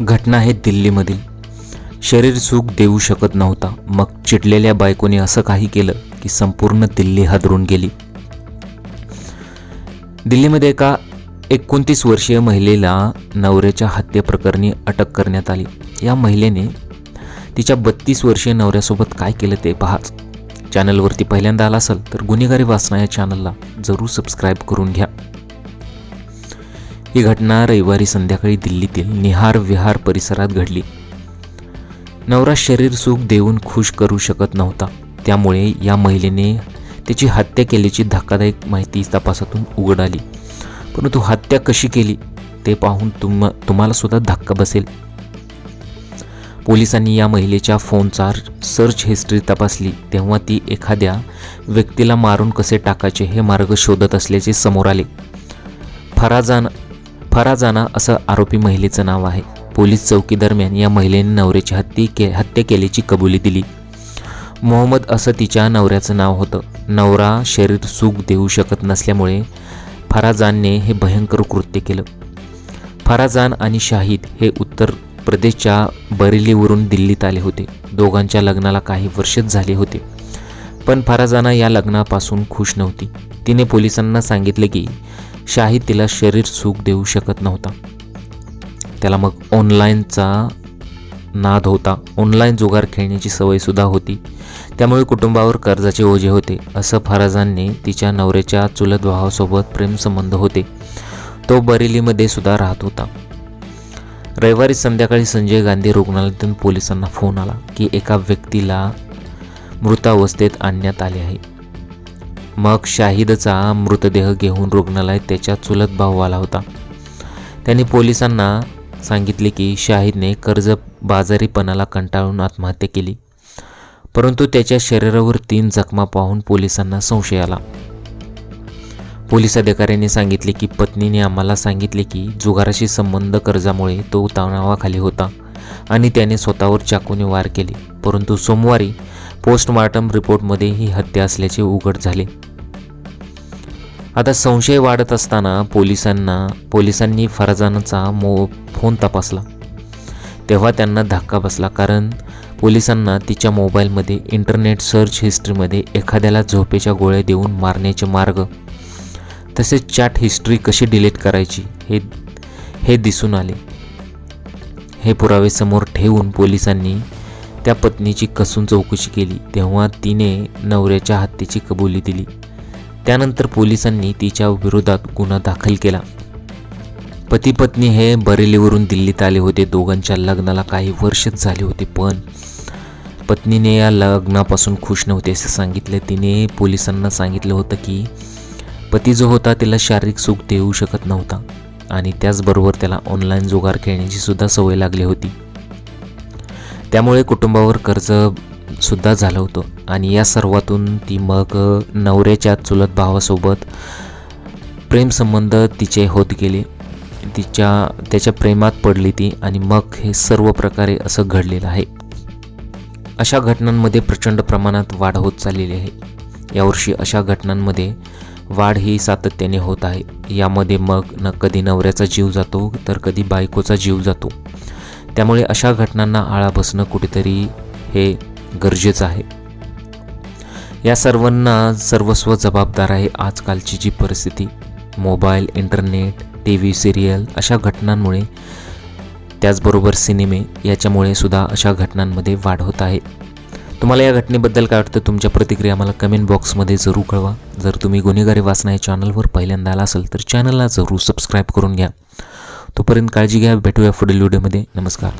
घटना आहे दिल्लीमधील. शरीर सुख देऊ शकत नव्हता. मग चिडलेल्या बायकोने असं काही केलं की संपूर्ण दिल्ली हादरून गेली. दिल्लीमध्ये एका एकोणतीस वर्षीय महिलेला नवऱ्याच्या हत्येप्रकरणी अटक करण्यात आली. या महिलेने तिच्या बत्तीस वर्षीय नवऱ्यासोबत काय केलं ते पहाच. चॅनलवरती पहिल्यांदा आला असेल तर गुन्हेगारी वाचना या चॅनलला जरूर सबस्क्राईब करून घ्या. ही घटना रविवारी संध्याकाळी दिल्लीतील निहार विहार परिसरात घडली. नवरा शरीर सुख देऊन खुश करू शकत नव्हता. त्यामुळे या महिलेने त्याची हत्या केल्याची धक्कादायक माहिती तपासातून उघड आली परंतु हत्या कशी केली ते पाहून तुम तुम्हाला सुद्धा धक्का बसेल. पोलिसांनी या महिलेच्या फोनचा सर्च हिस्ट्री तपासली. तेव्हा ती एखाद्या व्यक्तीला मारून कसे टाकायचे हे मार्ग शोधत असल्याचे समोर आले. फराजान फराजाना असं आरोपी महिलेचं नाव आहे. पोलीस चौकीदरम्यान या महिलेने नवऱ्याची हत्ती के हत्या केल्याची कबुली दिली. मोहम्मद असं तिच्या नवऱ्याचं नाव होतं. नवरा शरीर सुख देऊ शकत नसल्यामुळे फराजानने हे भयंकर कृत्य केलं. फराजान आणि शाहिद हे उत्तर प्रदेशच्या बरेलीवरून दिल्लीत आले होते. दोघांच्या लग्नाला काही वर्षच झाले होते. पण फराजाना या लग्नापासून खुश नव्हती. तिने पोलिसांना सांगितले की शाही तिला शरीर सुख देऊ शकत नव्हता. त्याला मग ऑनलाईनचा नाद होता. ऑनलाईन जुगार खेळण्याची सवयसुद्धा होती. त्यामुळे कुटुंबावर कर्जाचे ओझे होते. असं फराजांनी तिच्या नवऱ्याच्या चुलत भावासोबत प्रेमसंबंध होते. तो बरेलीमध्ये सुद्धा राहत होता. रविवारी संध्याकाळी संजय गांधी रुग्णालयातून पोलिसांना फोन आला की एका व्यक्तीला मृतावस्थेत आणण्यात आले आहे. मग शाहिदचा मृतदेह घेऊन रुग्णालयात त्याच्या चुलत भाऊ आला होता. त्यांनी पोलिसांना सांगितले की शाहिदने कर्ज बाजारीपणाला कंटाळून आत्महत्या केली. परंतु त्याच्या शरीरावर तीन जखमा पाहून पोलिसांना संशय आला. पोलीस अधिकाऱ्यांनी सांगितले की पत्नीने आम्हाला सांगितले की जुगाराशी संबंध कर्जामुळे तो तणावाखाली होता आणि त्याने स्वतःवर चाकूने वार केले. परंतु सोमवारी पोस्टमॉर्टम रिपोर्टमध्ये ही हत्या असल्याचे उघड झाले. आता संशय वाढत असताना पोलिसांना पोलिसांनी फरजानचा मो फोन तपासला. तेव्हा त्यांना धक्का बसला कारण पोलिसांना तिच्या मोबाईलमध्ये इंटरनेट सर्च हिस्ट्रीमध्ये एखाद्याला झोपेच्या गोळ्या देऊन मारण्याचे मार्ग तसेच चॅट हिस्ट्री कशी डिलीट करायची हे हे दिसून आले. हे पुरावे समोर ठेवून पोलिसांनी त्या पत्नीची कसून चौकशी केली. तेव्हा तिने नवऱ्याच्या हत्येची कबुली दिली. त्यानंतर पोलिसांनी तिच्या विरोधात गुन्हा दाखल केला. पती पत्नी हे बरेलीवरून दिल्लीत आले होते. दोघांच्या लग्नाला काही वर्षच झाले होते पण पत्नीने या लग्नापासून खुश नव्हते असे सांगितले. तिने पोलिसांना सांगितलं होतं की पती जो होता तिला शारीरिक सुख देऊ शकत नव्हता आणि त्याचबरोबर त्याला ऑनलाईन जुगार खेळण्याची सुद्धा सवय लागली होती. त्यामुळे कुटुंबावर कर्ज सुद्धा झालं होतं. आणि या सर्वातून ती मग नवऱ्याच्या चुलत भावासोबत प्रेमसंबंध तिचे होत गेले. तिच्या त्याच्या प्रेमात पडली ती आणि मग हे सर्व प्रकारे असं घडलेलं आहे. अशा घटनांमध्ये प्रचंड प्रमाणात वाढ होत चाललेली आहे. यावर्षी अशा घटनांमध्ये वाढ ही सातत्याने होत आहे. यामध्ये मग न कधी नवऱ्याचा जीव जातो तर कधी बायकोचा जीव जातो. त्यामुळे अशा घटनांना आळा बसणं कुठेतरी हे गरजेचं आहे. या सर्वांना सर्वस्व जबाबदार आहे आजकालची जी परिस्थिती. Mobile internet T V serial अशा घटनांमुळे त्याचबरोबर सिनेमे याच्यामुळे सुद्धा अशा घटनांमध्ये वाढ होत आहे. तुम्हाला या घटनेबद्दल काय वाटतं? तुमच्या प्रतिक्रिया मला कमेंट बॉक्समध्ये जरूर कळवा. जर तुम्ही गुन्हेगारी वाचना या चॅनलवर पहिल्यांदा आला असेल तर चॅनलला जरूर सबस्क्राईब करून घ्या. तोपर्यंत काळजी घ्या. भेटूया पुढील व्हिडिओमध्ये. नमस्कार.